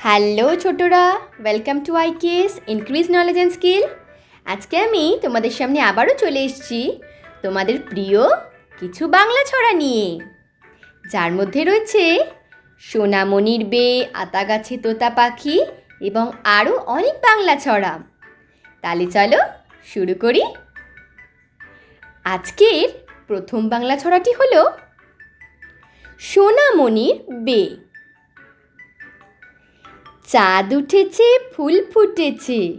Hello ছোটরা welcome to I case increase knowledge and skill আজকে আমি তোমাদের সামনে আবারও চলে এসেছি তোমাদের প্রিয় কিছু বাংলা ছড়া নিয়ে। যার মধ্যে রয়েছে সোনামণির বে আতা গাছে তোতা পাখি এবং আরও অনেক বাংলা ছড়া। তাহলে চলো শুরু করি। আজকের প্রথম বাংলা ছড়াটি হলো সোনামণির বে চাঁদ উঠেছে, ফুল ফুটেছে।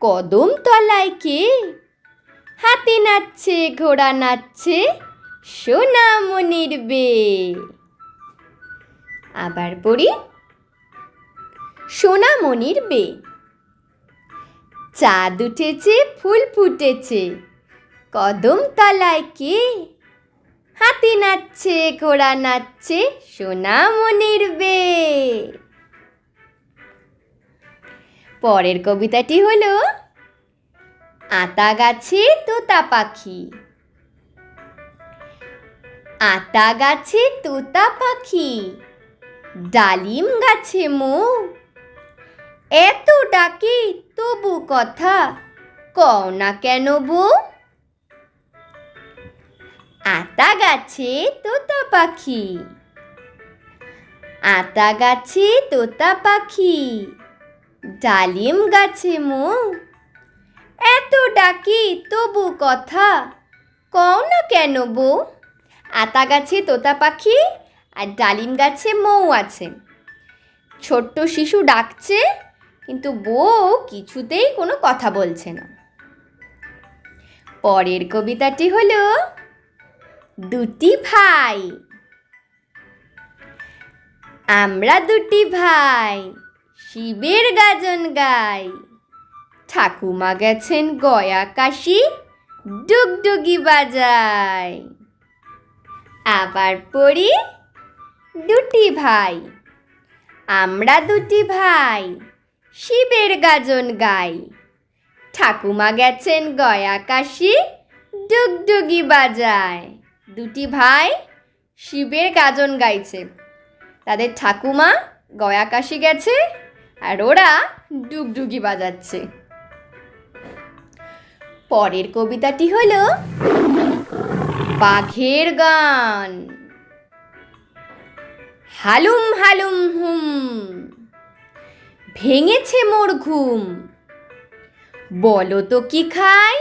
কদম তলায় কে? হাতি নাচছে, ঘোড়া নাচছে সোনামণির বে। আবার পড়ি। সোনামণির বে। চাঁদ উঠেছে, ফুল ফুটেছে, কদম তলায় কে? হাতি নাচছে, ঘোড়া নাচছে সোনামণির বে। পরের কবিতাটি হলো আতা গাছে তোতা পাখি। আতা গাছে তোতা পাখি, ডালিম গাছে মো। এত ডাকি তবু কথা কও না কেন বউ আতা গাছে তোতা পাখি আতা গাছে তোতা পাখি। ডালিম গাছে মো। এত ডাকি তবু কথা, কও না কেন বউ আতা গাছে তোতা পাখি আর ডালিম গাছে মৌ আছে। ছোট্ট শিশু ডাকছে, কিন্তু বউ কিছুতেই কোনো কথা বলছে না। পরের কবিতাটি হলো, দুটি ভাই। আমরা দুটি ভাই। শিবের গাজন গাই। ঠাকুমা গেছেন গয়া কাশি, ডুগডুগি বাজায়। আবার পড়ি দুটি ভাই, আমরা দুটি ভাই, শিবের গাজন গাই। ঠাকুমা গেছেন গয়া কাশি, ডুগডুগি বাজায়। দুটি ভাই শিবের গাজন গাইছে। তাদের ঠাকুমা গয়া কাশি গেছে আর ওরা ডুগডুগি বাজাচ্ছে। পরের কবিতাটি হলো বাঘের গান। হালুম হালুম হুম, ভেঙেছে মোর ঘুম। বলো তো কি খাই?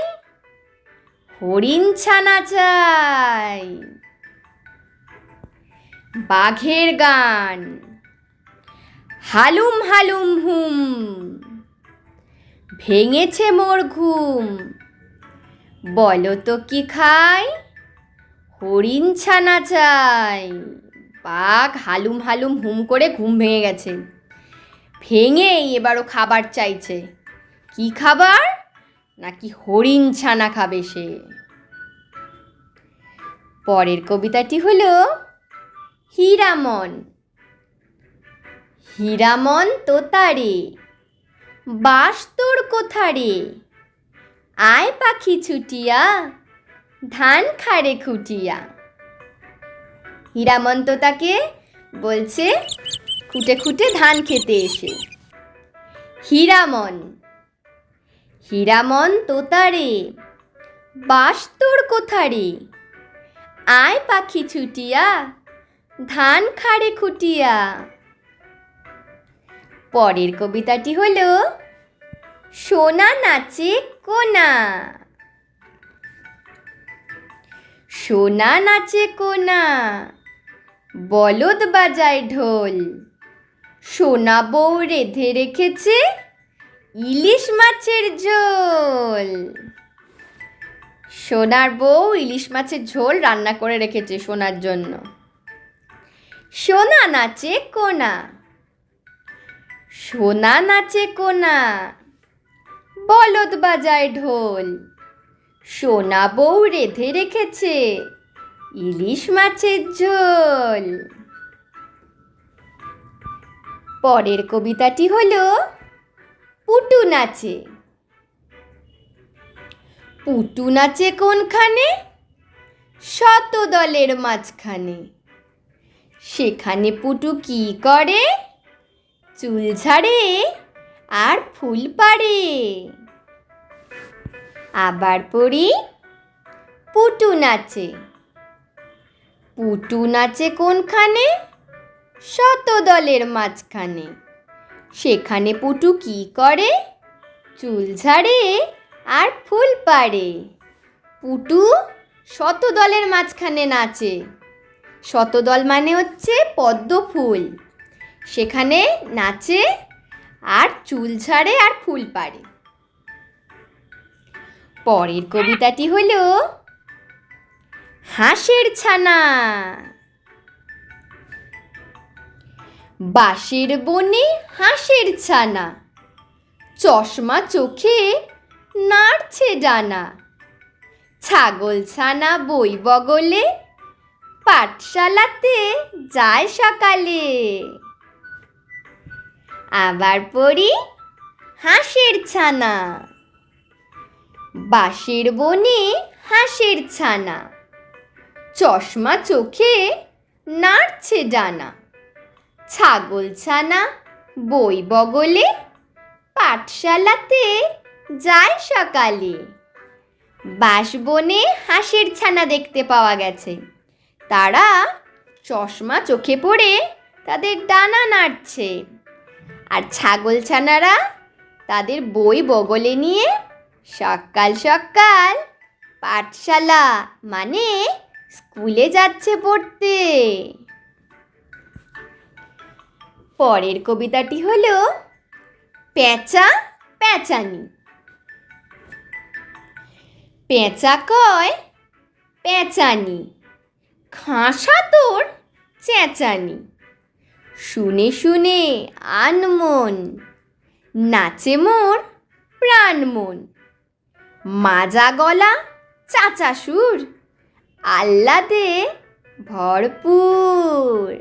হরিণ ছানা চাই। বাঘের গান। হালুম হালুম হুম। ভেঙেছে মোর ঘুম। বলো তো কি খাই? হরিণ ছানা চাই। বাঘ হালুম হালুম হুম করে ঘুম ভেঙে গেছে। ভেঙেই এবারও খাবার চাইছে। কি খাবার? নাকি হরিণ ছানা খাবে সে? পরের কবিতাটি হলো, হীরামন। হীরামন তোতারে বাস তোর কোথারে আয় পাখি ছুটিয়া, ধান খাড়ে খুটিয়া। হীরামন তোতাকে বলছে, খুঁটে খুঁটে ধান খেতে এসে। হীরামন হীরামন তোতারে বাস তোর কোথারে আয় পাখি ছুটিয়া, ধান খাড়ে খুটিয়া। পরের কবিতাটি হলো, সোনা নাচে কোনা। সোনা নাচে কোনা, বলদ বাজায় ঢোল। সোনা বউ রেধে রেখেছে ইলিশ মাছের ঝোল। সোনার বউ ইলিশ মাছের ঝোল রান্না করে রেখেছে সোনার জন্য। সোনা নাচে কোনা। সোনা নাচে কোনা বলদ বাজায় ঢোল। সোনা বউ রেধে রেখেছে ইলিশ মাছের ঝোল। পরের কবিতাটি হলো পুটু নাচে। পুটু নাচে কোনখানে? শত দলের মাঝখানে। সেখানে পুটু কি করে? চুল ঝাড়ে আর ফুল পাড়ে। আবার পড়ি, পুটু নাচে। পুটু নাচে কোনখানে? শত দলের মাঝখানে। সেখানে পুটু কি করে? চুল ঝাড়ে আর ফুল পাড়ে। পুটু শত দলের মাঝখানে নাচে। শতদল মানে হচ্ছে পদ্ম ফুল। সেখানে নাচে আর চুল ছাড়ে আর ফুল পাড়ে। পরের কবিতাটি হলো, হাঁসের ছানা। বাঁশের বনে হাঁসের ছানা, চশমা চোখে নাড়ছে ডানা। ছাগল ছানা বই বগলে, পাঠশালাতে যায় সকালে। আবার পড়ি হাঁসের ছানা। বাঁশের বনে হাঁসের ছানা। চশমা চোখে নাড়ছে ডানা। ছাগল ছানা বই বগলে পাঠশালাতে যায় সকালে। বাঁশবনে হাঁসের ছানা দেখতে পাওয়া গেছে। তারা চশমা চোখে পড়ে তাদের ডানা নাড়ছে। আর ছাগল ছানারা তাদের বই বগলে নিয়ে সকাল সকাল পাঠশালা মানে স্কুলে যাচ্ছে পড়তে। পরের কবিতাটি হলো পেঁচা পেঁচানি। পেঁচা কয় পেঁচানি, খাঁসা তোর চেঁচানি। শুনে শুনে আনমন নাচে মোর প্রাণ মন। মাজা গলা চাচা সুর, আহ্লাদে ভরপুর।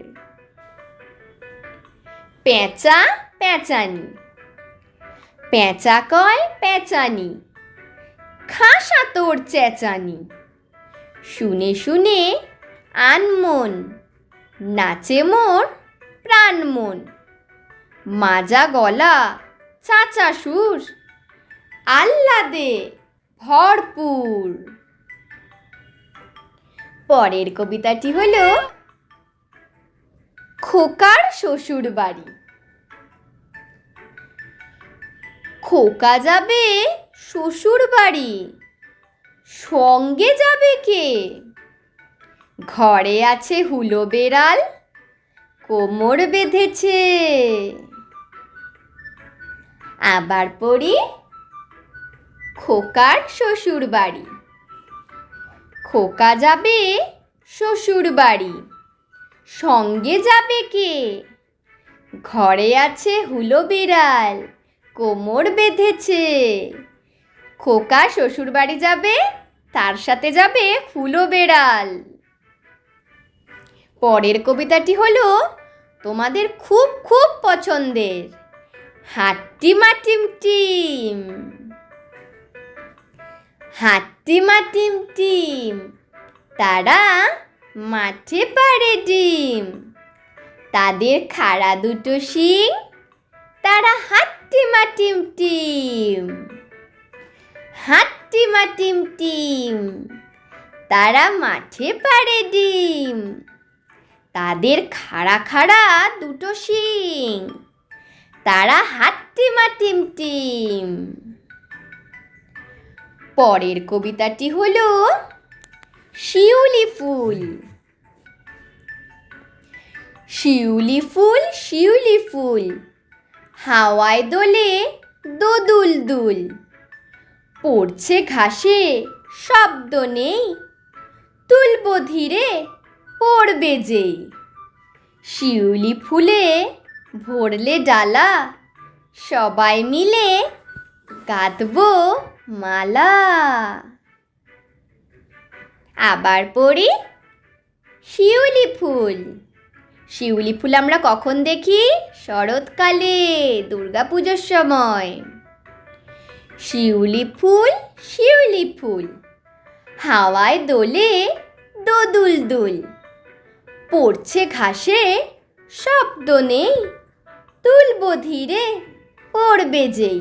পেঁচা পেঁচানি, পেঁচা কয় পেঁচানি, খাসা তোর চেঁচানি। শুনে শুনে আনমন নাচে মোর প্রাণ মন। মাজা গলা, চাচা সুর, আহ্লাদে ভরপুর। পরের কবিতাটি হলো, খোকার শ্বশুর বাড়ি খোকা যাবে শ্বশুর বাড়ি সঙ্গে যাবে কে? ঘরে আছে হুলো বেড়াল কোমর বেঁধেছে। আবার পড়ি খোকার শ্বশুর বাড়ি খোকা যাবে শ্বশুর বাড়ি সঙ্গে যাবে কে? ঘরে আছে হুলো বিড়াল, কোমর বেঁধেছে। খোকা শ্বশুর বাড়ি যাবে, তার সাথে যাবে হুলো বেড়াল। পরের কবিতাটি হলো তোমাদের খুব খুব পছন্দের হাট্টিমা টিম টিম। হাট্টিমা টিম টিম, তারা মাঠে পারে ডিম। তাদের খাড়া দুটো শিং, তারা হাট্টিমা টিম টিম। হাট্টিমা টিম টিম, তারা মাঠে পারে ডিম। তাদের খাড়া খাড়া দুটো শিং। তারা হাট্টিমা টিম টিম। পরের কবিতাটি হলো শিউলি ফুল। শিউলি ফুল শিউলি ফুল, হাওয়ায় দোলে দোদুল দুল। পড়ছে ঘাসে শব্দ নেই, তুলবো ধীরে পড়বে যেই। শিউলি ফুলে ভরলে ডালা, সবাই মিলে গাঁথবো মালা। আবার পড়ি শিউলি ফুল। শিউলি ফুল আমরা কখন দেখি? শরৎকালে, দুর্গাপুজোর সময়। শিউলি ফুল শিউলি ফুল, হাওয়ায় দোলে দোদুল দুল। পড়ছে ঘাসে, শব্দ নেই, তুলব ধীরে, পড়বে যেই।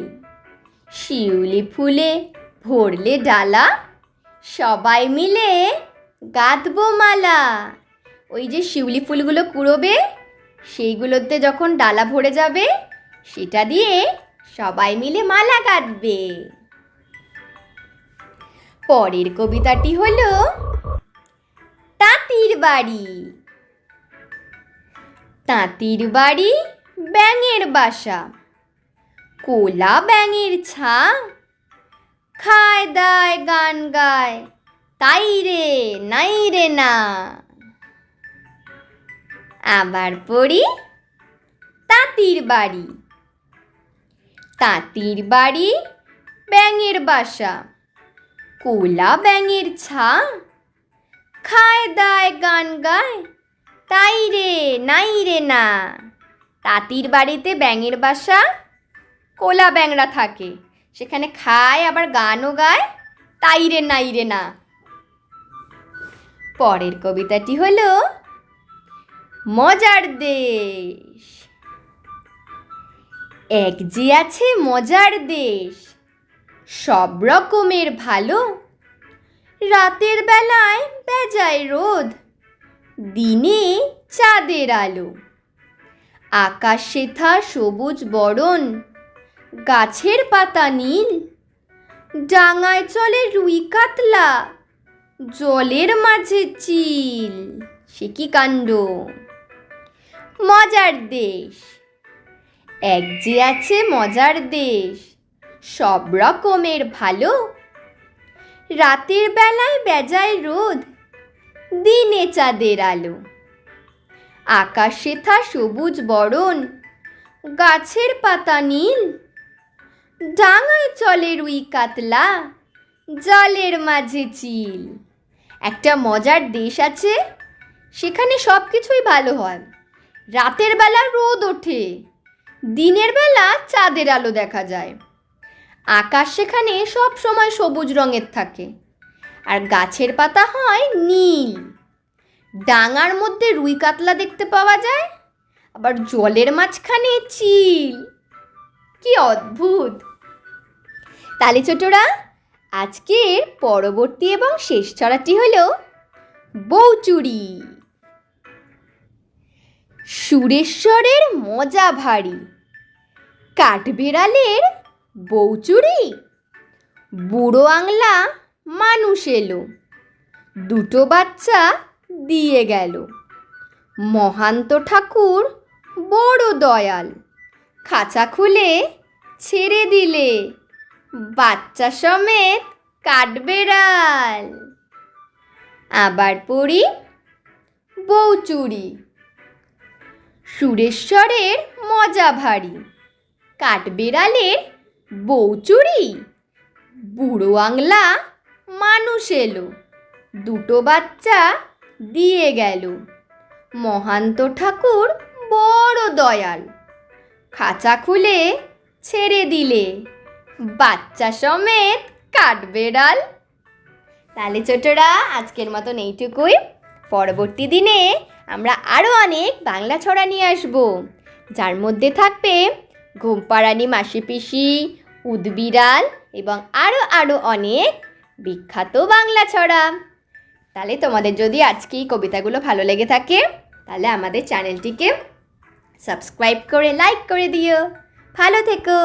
শিউলি ফুলে ভরলে ডালা, সবাই মিলে গাঁথবো মালা। ওই যে শিউলি ফুলগুলো কুড়োবে, সেইগুলোতে যখন ডালা ভরে যাবে, সেটা দিয়ে সবাই মিলে মালা গাঁথবে পরের কবিতাটি হলো, তাঁতির বাড়ি। তাঁতির বাড়ি ব্যাঙের বাসা। কোলা ব্যাঙের ছা। খায় দায় গান গায়। তাই রে, নাই রে না। আবার পড়ি তাঁতির বাড়ি। তাঁতির বাড়ি ব্যাঙের বাসা। কোলা ব্যাঙের ছা। খায় দায় গান গায়। তাই রে, নাই রে না। তাঁতির বাড়িতে ব্যাঙের বাসা, কোলা ব্যাংরা থাকে। সেখানে খায়, আবার গানও গায়। তাই রে, নাই রে না। পরের কবিতাটি হলো, মজার দেশ। এক যে আছে মজার দেশ, সব রকমের ভালো। রাতের বেলায় বেজায় রোদ দিনে চাঁদের আলো। আকাশ শেথা সবুজ বরণ, গাছের পাতা নীল। ডাঙায় চলে রুই কাতলা, জলের মাঝে চিল। সে কি কাণ্ড? মজার দেশ। এক যে আছে মজার দেশ, সব রকমের ভালো। রাতের বেলায় বেজায় রোদ দিনে চাঁদের আলো। আকাশে থা সবুজ বরণ, গাছের পাতা নীল। ডাঙায় চলে রুই কাতলা, জলের মাঝে চিল। একটা মজার দেশ আছে, সেখানে সব কিছুই ভালো হয়। রাতের বেলা রোদ ওঠে, দিনের বেলা চাঁদের আলো দেখা যায়। আকাশ সেখানে সব সময় সবুজ রঙের থাকে। আর গাছের পাতা হয় নীল। ডাঙার মধ্যে রুই কাতলা দেখতে পাওয়া যায়, আবার জলের মাঝখানে চিল। কি অদ্ভুত! তালে ছোটরা, আজকের পরবর্তী এবং শেষ ছড়াটি হলো বউচুরি সুরেশ্বরের মজা ভারী। কাঠবেড়ালের বৌচুরি। বুড়ো আংলা মানুষ এলো। দুটো বাচ্চা দিয়ে গেল। মহান্ত ঠাকুর বড় দয়াল, খাঁচা খুলে ছেড়ে দিলে। বাচ্চা সমেত কাঠবেড়াল আবার পড়ি বউচুরি সুরেশ্বরের মজা ভারী। কাঠবেড়ালের বউচুরি বুড়ো আংলা মানুষ এলো। দুটো বাচ্চা দিয়ে গেল। মহান্ত ঠাকুর বড় দয়াল। খাঁচা খুলে ছেড়ে দিলে। বাচ্চা সমেত কাঠবেড়াল তাহলে ছোটরা, আজকের মতন এইটুকুই। পরবর্তী দিনে আমরা আরও অনেক বাংলা ছড়া নিয়ে আসব। যার মধ্যে থাকবে ঘুমপাড়ানি মাসি পিসি উদবিড়াল এবং আরও আরও অনেক বিখ্যাত বাংলা ছড়া। তাহলে তোমাদের যদি আজকে এই কবিতাগুলো ভালো লেগে থাকে, তাহলে আমাদের চ্যানেলটিকে সাবস্ক্রাইব করে, লাইক করে দিও। ভালো থেকো।